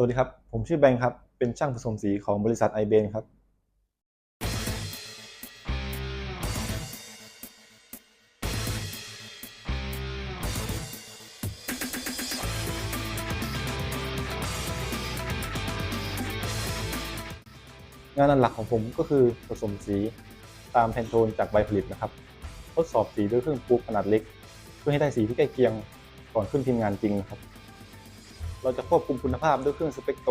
สวัสดีครับ ผมชื่อแบงค์ครับ เป็นช่างผสมสีของบริษัทไอเบนครับ งานอันหลักของผมก็คือผสมสีตามแพนโทนจากใบผลิตนะครับ ทดสอบสีด้วยเครื่องปูขนาดเล็ก เพื่อให้ได้สีที่ใกล้เคียงก่อนขึ้นพิมพ์งานจริงนะครับ เราจะควบคุมคุณภาพด้วยเครื่องสเปกโต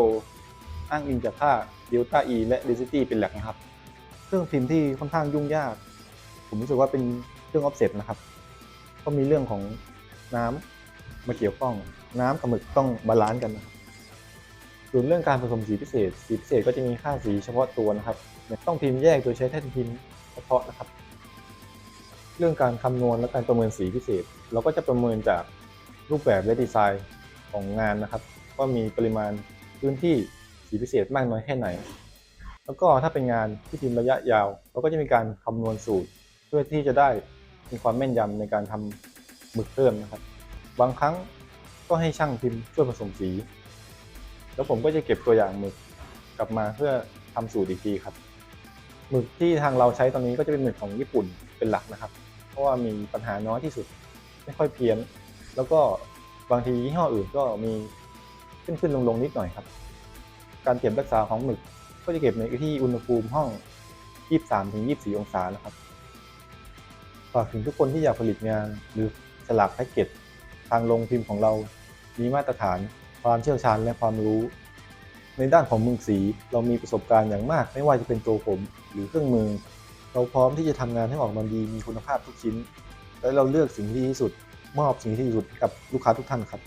อ้างอิงจากค่า Delta E และ Density เป็นหลักนะครับ เครื่องพิมพ์ที่ค่อนข้างยุ่งยาก ผมรู้สึกว่าเป็นเครื่องออฟเซ็ตนะครับ ก็มีเรื่องของน้ำมาเกี่ยวข้อง น้ำกับหมึกต้องบาลานซ์กันนะครับส่วนเรื่องการผสมสีพิเศษ สีพิเศษก็จะมีค่าสีเฉพาะตัวนะครับ ต้องพิมพ์แยกโดยใช้แท่นพิมพ์เฉพาะนะครับ เรื่องการคำนวณและการประเมินสีพิเศษ เราก็จะประเมินจากรูปแบบและดีไซน์ ของงานนะครับ ว่ามีปริมาณพื้นที่สีพิเศษมากน้อยแค่ไหน แล้วก็ถ้าเป็นงานที่พิมพ์ระยะยาวเราก็จะมีการคำนวณสูตร เพื่อที่จะได้มีความแม่นยำในการทำหมึกเพิ่มนะครับ บางครั้งก็ให้ช่างพิมพ์ช่วยผสมสี แล้วผมก็จะเก็บตัวอย่างหมึกกลับมาเพื่อทำสูตรอีกทีครับหมึกที่ทางเราใช้ตอนนี้ก็จะเป็นหมึกของญี่ปุ่นเป็นหลักนะครับ เพราะว่ามีปัญหาน้อยที่สุด ไม่ค่อยเพี้ยน แล้วก็ บางทียี่ห้ออื่นก็มีขึ้นขึ้นลงลงๆนิดหน่อยครับ การเก็บรักษาของหมึก ก็จะเก็บในที่อุณหภูมิห้อง 23-24 องศานะครับฝากถึงทุกคนที่อยากผลิตงานหรือฉลากแพ็กเกจทางโรงพิมพ์ของเรา มีมาตรฐาน ความเชี่ยวชาญและความรู้ ในด้านของมึงสีเรามีประสบการณ์อย่างมาก ไม่ว่าจะเป็นตัวผมหรือเครื่องมือ เราพร้อมที่จะทำงานให้ออกมาดีมีคุณภาพทุกชิ้น และเราเลือกสิ่งที่ดีที่สุด มอบสิ่งที่ดีที่สุดให้กับลูกค้าทุกท่านครับ